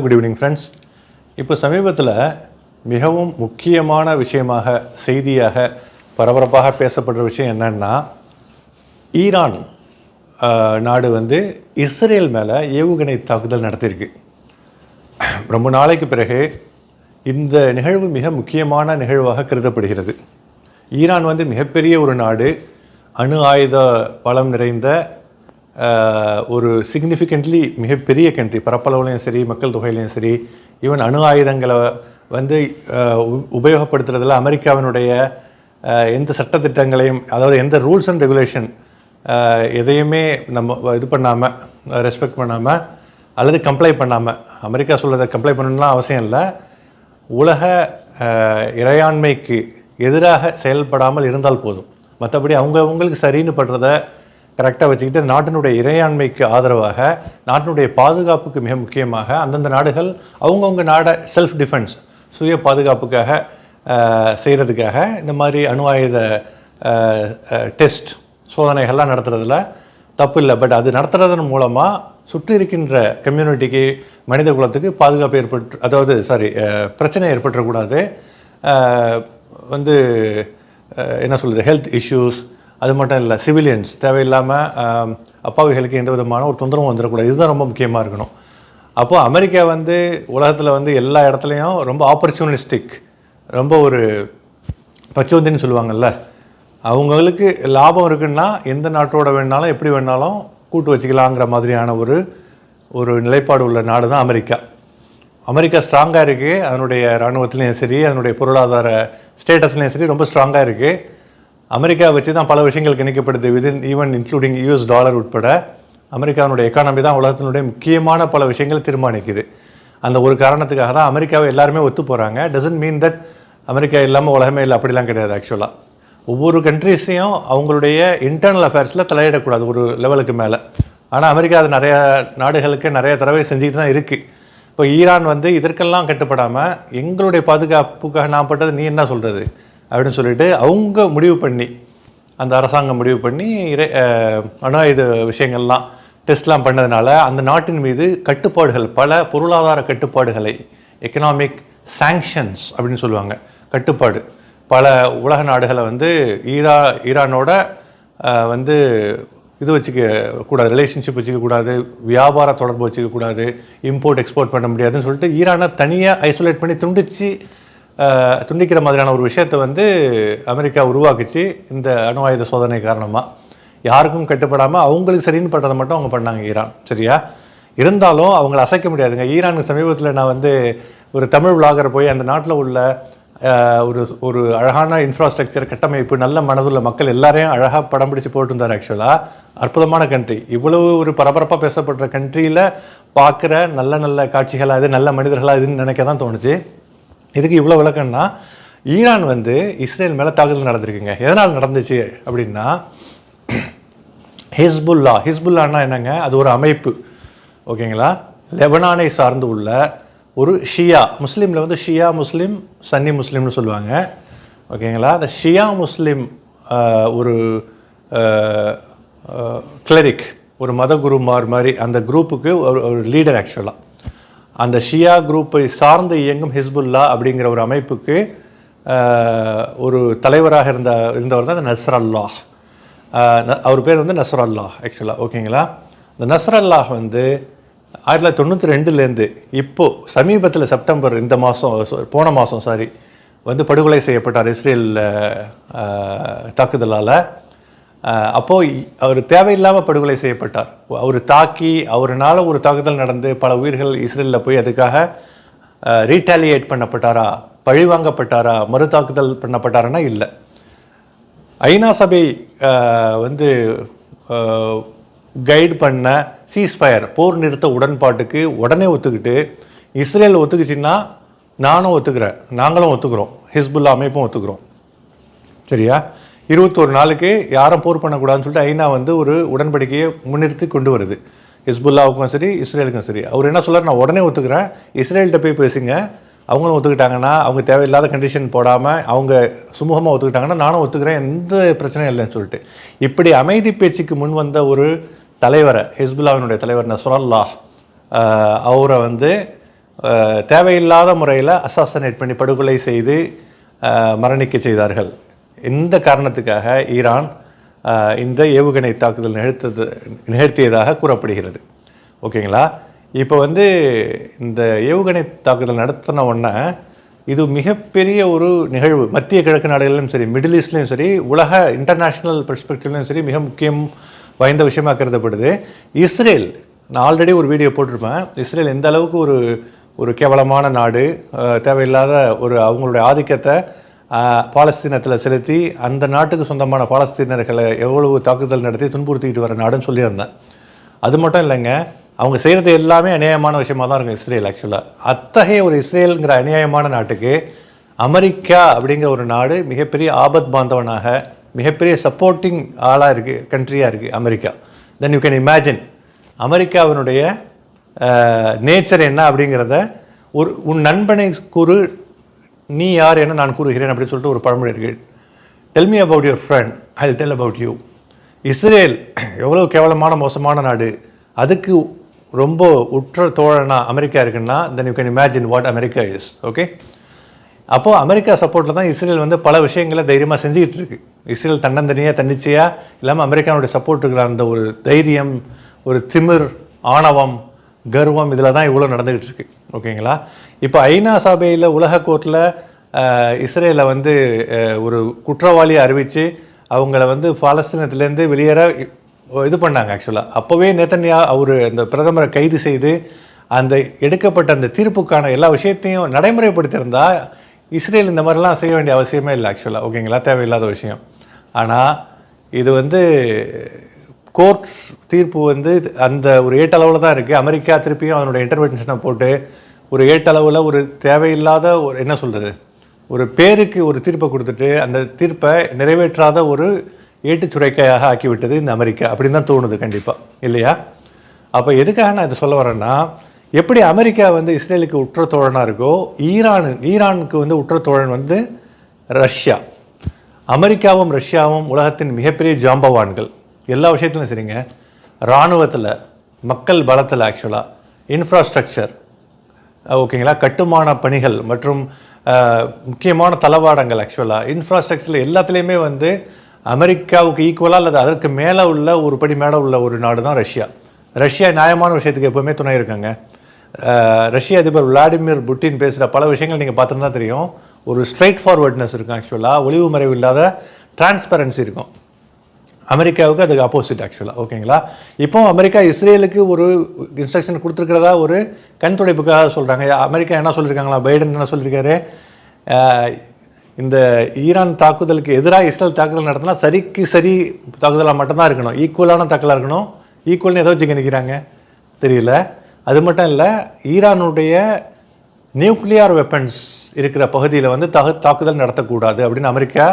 Good evening friends இப்போ சமீபத்தில் மிகவும் முக்கியமான விஷயமாக செய்தியாக பரபரப்பாக பேசப்படுற விஷயம் என்னன்னா ஈரான் நாடு வந்து இஸ்ரேல் மேலே ஏவுகணை தாக்குதல் நடத்தியிருக்கு. ரொம்ப நாளைக்கு பிறகு இந்த நிகழ்வு மிக முக்கியமான நிகழ்வாக கருதப்படுகிறது. ஈரான் வந்து மிகப்பெரிய ஒரு நாடு அணு ஆயுத பலம் நிறைந்த ஒரு சிக்னிஃபிகண்ட்லி மிகப்பெரிய கண்ட்ரி பரப்பளவுலையும் சரி மக்கள் தொகையிலையும் சரி ஈவன் அணு ஆயுதங்களை வந்து உ- உபயோகப்படுத்துறதுல அமெரிக்காவினுடைய எந்த சட்டத்திட்டங்களையும் அதாவது எந்த ரூல்ஸ் அண்ட் ரெகுலேஷன் எதையுமே நம்ம இது பண்ணாமல் ரெஸ்பெக்ட் பண்ணாமல் அல்லது கம்ப்ளை பண்ணாமல் அமெரிக்கா சொல்கிறத கம்ப்ளை பண்ணணும்லாம் அவசியம் இல்லை. உலக இறையாண்மைக்கு எதிராக செயல்படாமல் இருந்தால் போதும். மற்றபடி அவங்க அவங்களுக்கு சரின்னு படுறதை கரெக்டாக வச்சுக்கிட்டு நாட்டினுடைய இறையாண்மைக்கு ஆதரவாக நாட்டினுடைய பாதுகாப்புக்கு மிக முக்கியமாக அந்தந்த நாடுகள் அவங்கவுங்க நாடை செல்ஃப் டிஃபென்ஸ் சுய பாதுகாப்புக்காக செய்கிறதுக்காக இந்த மாதிரி அணு ஆயுத டெஸ்ட் சோதனைகள்லாம் நடத்துகிறதுல தப்பு இல்லை. பட் அது நடத்துறதன் மூலமாக சுற்றி இருக்கின்ற கம்யூனிட்டிக்கு மனித குலத்துக்கு பாதுகாப்பு ஏற்பட்டு அதாவது சாரி பிரச்சனை ஏற்பட்டுறக்கூடாது. வந்து என்ன சொல்கிறது ஹெல்த் இஷ்யூஸ் அது மட்டும் இல்லை சிவிலியன்ஸ் தேவையில்லாமல் அப்பாவிகளுக்கு எந்த விதமான ஒரு தொந்தரவும் வந்துடக்கூடாது இதுதான் ரொம்ப முக்கியமாக இருக்கணும். அப்போது அமெரிக்கா வந்து உலகத்தில் வந்து எல்லா இடத்துலையும் ரொம்ப ஆப்பர்ச்சுனிஸ்டிக் ரொம்ப ஒரு பச்சோந்தின்னு சொல்லுவாங்கல்ல அவங்களுக்கு லாபம் இருக்குன்னா எந்த நாட்டோட வேணாலும் எப்படி வேணாலும் கூட்டு வச்சுக்கலாங்கிற மாதிரியான ஒரு ஒரு நிலைப்பாடு உள்ள நாடு தான் அமெரிக்கா அமெரிக்கா ஸ்ட்ராங்காக இருக்குது அதனுடைய இராணுவத்துலேயும் சரி அதனுடைய பொருளாதார ஸ்டேட்டஸ்லேயும் சரி ரொம்ப ஸ்ட்ராங்காக இருக்குது அமெரிக்கா வச்சு தான் பல விஷயங்கள் கணிக்கப்படுது within even including US dollar உட்பட. அமெரிக்காவினுடைய எக்கானமி தான் உலகத்தினுடைய முக்கியமான பல விஷயங்கள் தீர்மானிக்குது. அந்த ஒரு காரணத்துக்காக தான் அமெரிக்காவை எல்லாருமே ஒத்து போகிறாங்க டசன்ட் மீன் தட் அமெரிக்கா இல்லாமல் உலகமே இல்லை. அப்படிலாம் கிடையாது ஆக்சுவலாக ஒவ்வொரு கண்ட்ரிஸையும் அவங்களுடைய இன்டர்னல் அஃபேர்ஸில் தலையிடக்கூடாது ஒரு லெவலுக்கு மேலே. ஆனால் அமெரிக்கா அது நிறைய நாடுகளுக்கு நிறைய தடவை செஞ்சுக்கிட்டு தான் இருக்குது இப்போ ஈரான் வந்து இதற்கெல்லாம் கட்டுப்படாமல் எங்களுடைய பாதுகாப்புக்காக நான் பட்டது நீ என்ன சொல்கிறது அப்படின்னு சொல்லிட்டு அவங்க முடிவு பண்ணி அந்த அரசாங்கம் முடிவு பண்ணி இறை அணு ஆயுத விஷயங்கள்லாம் டெஸ்ட்லாம் பண்ணதுனால அந்த நாட்டின் மீது கட்டுப்பாடுகள் பல பொருளாதார கட்டுப்பாடுகளை எக்கனாமிக் சாங்ஷன்ஸ் அப்படின்னு சொல்லுவாங்க கட்டுப்பாடு. பல உலக நாடுகளை வந்து ஈரா ஈரானோட வந்து இது வச்சுக்க கூடாது ரிலேஷன்ஷிப் வச்சுக்கக்கூடாது வியாபார தொடர்பு வச்சுக்கக்கூடாது இம்போர்ட் எக்ஸ்போர்ட் பண்ண முடியாதுன்னு சொல்லிட்டு ஈரானை தனியாக ஐசோலேட் பண்ணி துண்டிச்சு துண்டிக்கிற மாதிரியான ஒரு விஷயத்தை வந்து அமெரிக்கா உருவாக்குச்சு இந்த அணு ஆயுத சோதனை காரணமாக யாருக்கும் கட்டுப்படாமல் அவங்களுக்கு சரின்னு பட்டதை மட்டும் அவங்க பண்ணாங்க ஈரான் சரியா? இருந்தாலும் அவங்கள அசைக்க முடியாதுங்க. ஈரானுக்கு சமீபத்தில் நான் வந்து ஒரு தமிழ் விளாகர் போய் அந்த நாட்டில் உள்ள ஒரு ஒரு அழகான இன்ஃப்ராஸ்ட்ரக்சர் கட்டமைப்பு நல்ல மனதுள்ள மக்கள் எல்லாரையும் அழகாக படம் பிடிச்சி போட்டிருந்தார் ஆக்சுவலாக அற்புதமான கண்ட்ரி இவ்வளவு ஒரு பரபரப்பாக பேசப்படுற கண்ட்ரியில் பார்க்குற நல்ல நல்ல காட்சிகளாக இது நல்ல மனிதர்களாக இதுன்னு நினைக்க தான் தோணுச்சு. இதுக்கு இவ்வளோ விளக்கம்னா ஈரான் வந்து இஸ்ரேல் மேலே தாக்குதல் நடந்திருக்குங்க. எதனால் நடந்துச்சு அப்படின்னா ஹிஸ்புல்லா ஹிஸ்புல்லான்னா என்னங்க? அது ஒரு அமைப்பு. ஓகேங்களா? லெபனானை சார்ந்து உள்ள ஒரு ஷியா முஸ்லீமில் வந்து ஷியா முஸ்லீம் சன்னி முஸ்லீம்னு சொல்லுவாங்க. ஓகேங்களா? அந்த ஷியா முஸ்லீம் ஒரு கிளரிக் ஒரு மத குருமார் மாதிரி அந்த குரூப்புக்கு ஒரு ஒரு லீடர் ஆக்சுவலாக அந்த ஷியா குரூப்பை சார்ந்து இயங்கும் ஹிஸ்புல்லா அப்படிங்கிற ஒரு அமைப்புக்கு ஒரு தலைவராக இருந்த இருந்தவர் தான் இந்த நஸ்ர அல்லாஹ் அவர் பேர் வந்து நஸ்ர் அல்லாஹ் ஆக்சுவலாக ஓகேங்களா? இந்த நஸ்ரல்லாஹ் வந்து ஆயிரத்தி தொள்ளாயிரத்தி தொண்ணூற்றி ரெண்டுலேருந்து இப்போது சமீபத்தில் செப்டம்பர் இந்த மாதம் போன மாதம் சாரி வந்து படுகொலை செய்யப்பட்டார் இஸ்ரேல் தாக்குதலால். அப்போது அவர் தேவையில்லாமல் படுகொலை செய்யப்பட்டார். அவர் தாக்கி அவர்னால ஒரு தாக்குதல் நடந்து பல உயிர்கள் இஸ்ரேலில் போய் அதுக்காக ரீட்டாலியேட் பண்ணப்பட்டாரா பழிவாங்கப்பட்டாரா மறு தாக்குதல் பண்ணப்பட்டாரான்னா இல்லை. ஐநா சபை வந்து கைடு பண்ண சீஸ்ஃபயர் போர் நிறுத்த உடன்பாட்டுக்கு உடனே ஒத்துக்கிட்டு இஸ்ரேல் ஒத்துக்குச்சின்னா நானும் ஒத்துக்கிறேன் நாங்களும் ஒத்துக்கிறோம் ஹிஸ்புல்லா அமைப்பும் ஒத்துக்கிறோம். சரியா? இருபத்தோரு நாளுக்கு யாரும் போர் பண்ணக்கூடாதுன்னு சொல்லிட்டு ஐநா வந்து ஒரு உடன்படிக்கையை முன்னிறுத்தி கொண்டு வருது. ஹிஸ்புல்லாவுக்கும் சரி இஸ்ரேலுக்கும் சரி. அவர் என்ன சொல்கிறார் நான் உடனே ஒத்துக்கிறேன். இஸ்ரேல்கிட்ட போய் பேசுங்க. அவங்களும் ஒத்துக்கிட்டாங்கன்னா அவங்க தேவையில்லாத கண்டிஷன் போடாமல் அவங்க சுமூகமாக ஒத்துக்கிட்டாங்கன்னா நானும் ஒத்துக்கிறேன். எந்த பிரச்சனையும் இல்லைன்னு சொல்லிட்டு. இப்படி அமைதி பேச்சுக்கு முன் வந்த ஒரு தலைவரை ஹிஸ்புல்லாவினுடைய தலைவர் நஸ்ரல்லாஹ் அவரை வந்து தேவையில்லாத முறையில் அசாசனேட் பண்ணி படுகொலை செய்து மரணிக்க செய்தார்கள். இந்த காரணத்துக்காக ஈரான் இந்த ஏவுகணை தாக்குதல் நிகழ்த்தது நிகழ்த்தியதாக கூறப்படுகிறது. ஓகேங்களா? இப்போ வந்து இந்த ஏவுகணை தாக்குதல் நடத்தின உடனே இது மிகப்பெரிய ஒரு நிகழ்வு. மத்திய கிழக்கு நாடுகளிலும் சரி மிடில் ஈஸ்ட்லேயும் சரி உலக இன்டர்நேஷ்னல் பெர்ஸ்பெக்டிவ்லையும் சரி மிக முக்கியம் வாய்ந்த விஷயமாக கருதப்படுது. இஸ்ரேல் நான் ஆல்ரெடி ஒரு வீடியோ போட்டிருப்பேன். இஸ்ரேல் எந்த அளவுக்கு ஒரு ஒரு கேவலமான நாடு தேவையில்லாத ஒரு அவங்களுடைய ஆதிக்கத்தை பாலஸ்தீனத்தில் செலுத்தி அந்த நாட்டுக்கு சொந்தமான பாலஸ்தீனர்களை எவ்வளவு தாக்குதல் நடத்தி துன்புறுத்திக்கிட்டு வர நாடுன்னு சொல்லியிருந்தேன். அது மட்டும் இல்லைங்க அவங்க செய்கிறது எல்லாமே அநியாயமான விஷயமா தான் இருக்கும் இஸ்ரேல் ஆக்சுவலாக அத்தகைய ஒரு இஸ்ரேலுங்கிற அநியாயமான நாட்டுக்கு அமெரிக்கா அப்படிங்கிற ஒரு நாடு மிகப்பெரிய ஆபத் பாந்தவனாக மிகப்பெரிய சப்போர்ட்டிங் ஆளாக இருக்குது கண்ட்ரியாக இருக்குது America. Then you can imagine அமெரிக்காவினுடைய நேச்சர் என்ன அப்படிங்கிறத ஒரு உன் நண்பனை கூறு நீ யார் என நான் கூறுகிறேன் அப்படின்னு சொல்லிட்டு ஒரு பழமொழி இருக்குது tell me about your friend I tell about you Israel எவ்வளோ கேவலமான மோசமான நாடு. அதுக்கு ரொம்ப உற்ற தோழனா அமெரிக்கா இருக்குன்னா then you can imagine what America is okay அப்போது அமெரிக்கா சப்போர்ட்டில் தான் இஸ்ரேல் வந்து பல விஷயங்களை தைரியமாக செஞ்சுக்கிட்டு இருக்கு. இஸ்ரேல் தன்னந்தனியாக தன்னிச்சையாக இல்லாமல் அமெரிக்கானுடைய சப்போர்ட்டுகள் அந்த ஒரு தைரியம் ஒரு திமிர் ஆணவம் கர்வம் இதில் தான் இவ்வளோ நடந்துக்கிட்டு இருக்குது ஓகேங்களா? இப்போ ஐநா சபையில் உலக கோர்ட்டில் இஸ்ரேலை வந்து ஒரு குற்றவாளியை அறிவித்து அவங்கள வந்து பாலஸ்தீனத்துலேருந்து வெளியேற இது பண்ணாங்க ஆக்சுவலாக அப்போவே நேத்தன்யா அவர் அந்த பிரதமரை கைது செய்து அந்த எடுக்கப்பட்ட அந்த தீர்ப்புக்கான எல்லா விஷயத்தையும் நடைமுறைப்படுத்தியிருந்தா இஸ்ரேல் இந்த மாதிரிலாம் செய்ய வேண்டிய அவசியமே இல்லை ஆக்சுவலாக ஓகேங்களா? தேவையில்லாத விஷயம். ஆனால் இது வந்து கோர்ட் தீர்ப்பு வந்து அந்த ஒரு ஏட்டளவில் தான் இருக்குது அமெரிக்கா திருப்பியும் அதனுடைய இன்டர்வென்ஷனை போட்டு ஒரு ஏட்டளவில் ஒரு தேவையில்லாத ஒரு என்ன சொல்கிறது ஒரு பேருக்கு ஒரு தீர்ப்பை கொடுத்துட்டு அந்த தீர்ப்பை நிறைவேற்றாத ஒரு ஏட்டுச்சுரைக்கையாக ஆக்கிவிட்டது இந்த அமெரிக்கா. அப்படின்னு தான் தோணுது கண்டிப்பாக இல்லையா? அப்போ எதுக்காக நான் இதை சொல்ல வரேன்னா எப்படி அமெரிக்கா வந்து இஸ்ரேலுக்கு உற்ற தோழனாக இருக்கோ ஈரான் ஈரானுக்கு வந்து உற்ற தோழன் வந்து ரஷ்யா. அமெரிக்காவும் ரஷ்யாவும் உலகத்தின் மிகப்பெரிய ஜாம்பவான்கள். எல்லா விஷயத்துலையும் சரிங்க. இராணுவத்தில் மக்கள் பலத்தில் ஆக்சுவலாக இன்ஃப்ராஸ்ட்ரக்சர் ஓகேங்களா கட்டுமான பணிகள் மற்றும் முக்கியமான தளவாடங்கள் ஆக்சுவலாக இன்ஃப்ராஸ்ட்ரக்சரில் எல்லாத்துலேயுமே வந்து அமெரிக்காவுக்கு ஈக்குவலாக அல்லது அதற்கு மேலே உள்ள ஒரு படி மேலே உள்ள ஒரு நாடு தான் ரஷ்யா. ரஷ்யா நியாயமான விஷயத்துக்கு எப்போவுமே துணை இருக்காங்க. ரஷ்ய அதிபர் விளாடிமிர் புட்டின் பேசுகிற பல விஷயங்கள் நீங்கள் பார்த்துருந்தா தெரியும். ஒரு ஸ்ட்ரைட் ஃபார்வர்ட்னஸ் இருக்கும் ஆக்சுவலாக ஒளிவு மறைவு இல்லாத டிரான்ஸ்பரன்சி இருக்கும். அமெரிக்காவுக்கு அதுக்கு ஆப்போசிட் ஆக்சுவலாக ஓகேங்களா இப்போ அமெரிக்கா இஸ்ரேலுக்கு ஒரு இன்ஸ்ட்ரக்ஷன் கொடுத்துருக்கிறதா? ஒரு கண் துடைப்புக்காக சொல்கிறாங்க அமெரிக்கா என்ன சொல்லியிருக்காங்களா பைடன் என்ன சொல்லியிருக்காரு இந்த ஈரான் தாக்குதலுக்கு எதிராக இஸ்ரேல் தாக்குதல் நடத்தினா சரிக்கு சரி தாக்குதலாக மட்டும்தான் இருக்கணும். ஈக்குவலான தாக்குதலாக இருக்கணும். ஈக்குவல்னு எதை வச்சுக்க நிற்கிறாங்க தெரியல. அது மட்டும் இல்லை ஈரானுடைய நியூக்ளியார் வெப்பன்ஸ் இருக்கிற பகுதியில் வந்து தகு தாக்குதல் நடத்தக்கூடாது அப்படின்னு அமெரிக்கா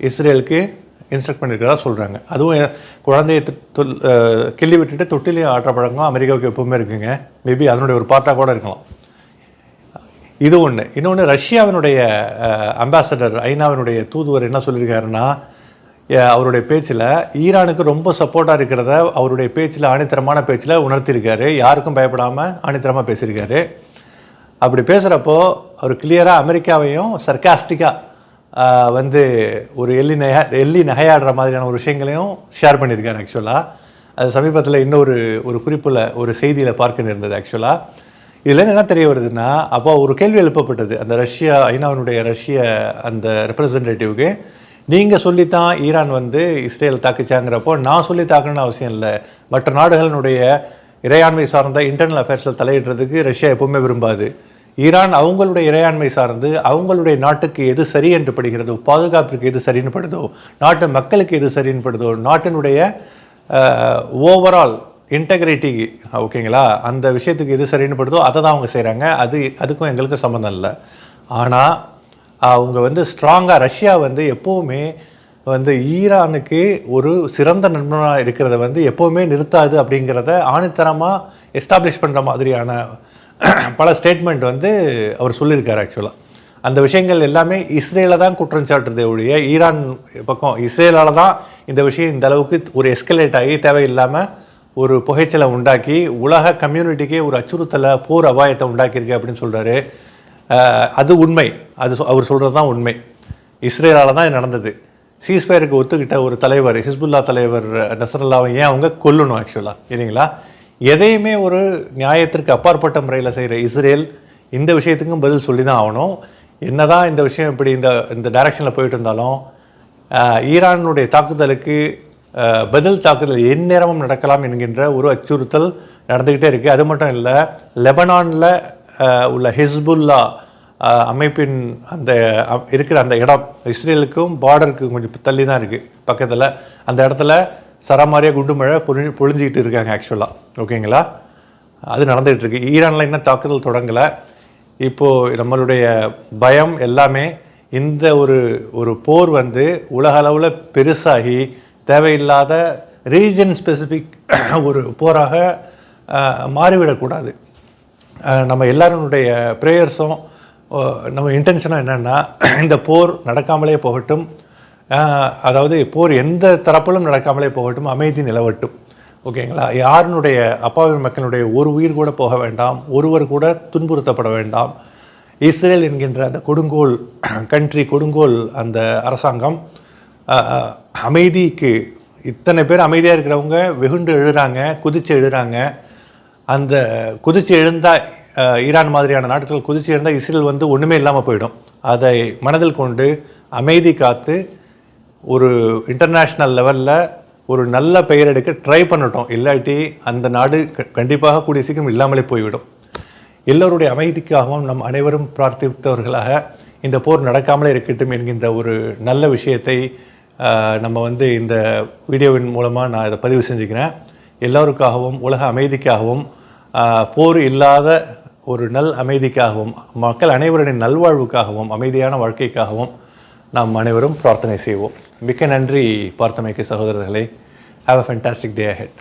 இஸ்ரேலுக்கு இன்ஸ்ட்ரக்ட் பண்ணியிருக்கிறதா சொல்கிறாங்க அதுவும் குழந்தையை கிள்ளி விட்டுட்டு தொட்டிலையும் ஆட்டுற பழக்கம் அமெரிக்காவுக்கு எப்பவுமே இருக்குங்க. மேபி அதனுடைய ஒரு பார்ட்டாக கூட இருக்கலாம். இது ஒன்று இன்னொன்று ரஷ்யாவினுடைய அம்பாசடர் ஐநாவினுடைய தூதுவர் என்ன சொல்லியிருக்காருன்னா அவருடைய பேச்சில் ஈரானுக்கு ரொம்ப சப்போர்ட்டாக இருக்கிறத அவருடைய பேச்சில் ஆணித்தரமான பேச்சில் உணர்த்தியிருக்காரு. யாருக்கும் பயப்படாமல் ஆணித்தரமாக பேசியிருக்காரு. அப்படி பேசுகிறப்போ அவர் கிளியராக அமெரிக்காவையும் சர்க்காஸ்டிக்காக வந்து ஒரு எள்ளி நகை எள்ளி நகையாடுற மாதிரியான ஒரு விஷயங்களையும் ஷேர் பண்ணியிருக்காரு ஆக்சுவலாக அது சமீபத்தில் இன்னொரு ஒரு குறிப்பில் ஒரு செய்தியில் பார்க்க நேர்ந்தது ஆக்சுவலாக இதுலேருந்து என்ன தெரிய வருதுன்னா அப்போ ஒரு கேள்வி எழுப்பப்பட்டது. அந்த ரஷ்யா ஐநாவினுடைய ரஷ்ய அந்த ரெப்ரசன்டேட்டிவ்க்கு நீங்கள் சொல்லித்தான் ஈரான் வந்து இஸ்ரேல் தாக்குச்சாங்கிறப்போ நான் சொல்லி தாக்கணும்னு அவசியம் இல்லை. மற்ற நாடுகளினுடைய இறையாண்மை சார்ந்த இன்டர்னல் அஃபேர்ஸில் தலையிடுறதுக்கு ரஷ்யா எப்பவுமே விரும்பாது. ஈரான் அவங்களுடைய இறையாண்மை சார்ந்து அவங்களுடைய நாட்டுக்கு எது சரி என்று படுகிறதோ பாதுகாப்பிற்கு எது சரின்னு படுதோ நாட்டு மக்களுக்கு எது சரின்னு படுதோ நாட்டினுடைய ஓவரால் இன்டெகிரிட்டி ஓகேங்களா அந்த விஷயத்துக்கு எது சரின்னு படுதோ அதை தான் அவங்க செய்கிறாங்க அது அதுக்கும் எங்களுக்கும் சம்மந்தம் இல்லை. ஆனால் அவங்க வந்து ஸ்ட்ராங்காக ரஷ்யா வந்து எப்போவுமே வந்து ஈரானுக்கு ஒரு சிறந்த நண்பனாக இருக்கிறத வந்து எப்போவுமே நிறுத்தாது அப்படிங்கிறத ஆணித்தரமாக எஸ்டாப்ளிஷ் பண்ணுற மாதிரியான பல ஸ்டேட்மெண்ட் வந்து அவர் சொல்லியிருக்கார் ஆக்சுவலாக அந்த விஷயங்கள் எல்லாமே இஸ்ரேலில் தான் குற்றம் சாட்டுறதே ஒழிய ஈரான் பக்கம் இஸ்ரேலால் தான் இந்த விஷயம் இந்த அளவுக்கு ஒரு எஸ்கலேட் ஆகி தேவையில்லாமல் ஒரு புகைச்சலை உண்டாக்கி உலக கம்யூனிட்டிக்கே ஒரு அச்சுறுத்தலை போர் அபாயத்தை உண்டாக்கியிருக்கு அப்படின்னு சொல்கிறாரு அது உண்மை. அது அவர் சொல்கிறது தான் உண்மை. இஸ்ரேலால தான் இது நடந்தது. சீஸ்பயருக்கு ஒத்துக்கிட்ட ஒரு தலைவர் ஹிஸ்புல்லா தலைவர் நசரல்லாவை ஏன் அவங்க கொல்லணும் ஆக்சுவலாக இல்லைங்களா? எதையுமே ஒரு நியாயத்திற்கு அப்பாற்பட்ட முறையில் செய்கிற இஸ்ரேல் இந்த விஷயத்துக்கும் பதில் சொல்லி தான் ஆகணும். என்னதான் இந்த விஷயம் இப்படி இந்த இந்த டைரக்ஷனில் போயிட்டு இருந்தாலும் ஈரானுடைய தாக்குதலுக்கு பதில் தாக்குதல் எந்நேரமும் நடக்கலாம் என்கின்ற ஒரு அச்சுறுத்தல் நடந்துக்கிட்டே இருக்குது அது மட்டும் இல்லை லெபனானில் உள்ள ஹிஸ்புல்லா அமைப்பின் அந்த இருக்கிற அந்த இடம் இஸ்ரேலுக்கும் பார்டருக்கு கொஞ்சம் தள்ளி தான் இருக்குது பக்கத்தில் அந்த இடத்துல சரமாரியாக குண்டு மழை பொழி பொழிஞ்சிக்கிட்டு இருக்காங்க ஆக்சுவலாக ஓகேங்களா அது நடந்துகிட்ருக்கு ஈரானில் இன்னும் தாக்குதல் தொடங்கலை. இப்போது நம்மளுடைய பயம் எல்லாமே இந்த ஒரு ஒரு போர் வந்து உலக அளவில் பெருசாகி தேவையில்லாத ரீஜன் ஸ்பெசிஃபிக் ஒரு போராக மாறிவிடக்கூடாது. நம்ம எல்லாருடைய ப்ரேயர்ஸும் நம்ம இன்டென்ஷனும் என்னென்னா இந்த போர் நடக்காமலே போகட்டும். அதாவது போர் எந்த தரப்பிலும் நடக்காமலே போகட்டும் அமைதி நிலவட்டும். ஓகேங்களா? யாருனுடைய அப்பாவி மக்களுடைய ஒரு உயிர் கூட போக வேண்டாம் ஒருவர் கூட துன்புறுத்தப்பட வேண்டாம். இஸ்ரேல் என்கின்ற அந்த கொடுங்கோல் கண்ட்ரி கொடுங்கோல் அந்த அரசாங்கம் அமைதிக்கு இத்தனை பேர் அமைதியாக இருக்கிறவங்க வெகுண்டு எழுறாங்க குதிச்சு எழுறாங்க. அந்த குதிச்சு எழுந்தால் ஈரான் மாதிரியான நாட்கள் குதிச்சு எழுந்தால் இஸ்ரேல் வந்து ஒன்றுமே இல்லாமல் போயிடும். அதை மனதில் கொண்டு அமைதி காத்து ஒரு இன்டர்நேஷ்னல் லெவலில் ஒரு நல்ல பெயர் எடுக்க ட்ரை பண்ணட்டும். இல்லாட்டி அந்த நாடு க- கண்டிப்பாக கூடிய சீக்கிரம் இல்லாமலே போய்விடும். எல்லோருடைய அமைதிக்காகவும் நம் அனைவரும் பிரார்த்தித்தவர்களாக இந்த போர் நடக்காமலே இருக்கட்டும் என்கின்ற ஒரு நல்ல விஷயத்தை நம்ம வந்து இந்த வீடியோவின் மூலமாக நான் இதை பதிவு செஞ்சுக்கிறேன். எல்லோருக்காகவும் உலக அமைதிக்காகவும் போர் இல்லாத ஒரு நல் அமைதிக்காகவும் மக்கள் அனைவருடைய நல்வாழ்வுக்காகவும் அமைதியான வாழ்க்கைக்காகவும் நாம் அனைவரும் பிரார்த்தனை செய்வோம். மிக்க நன்றி பார்த்தமைக்கு சகோதரர்களே. Have a fantastic day head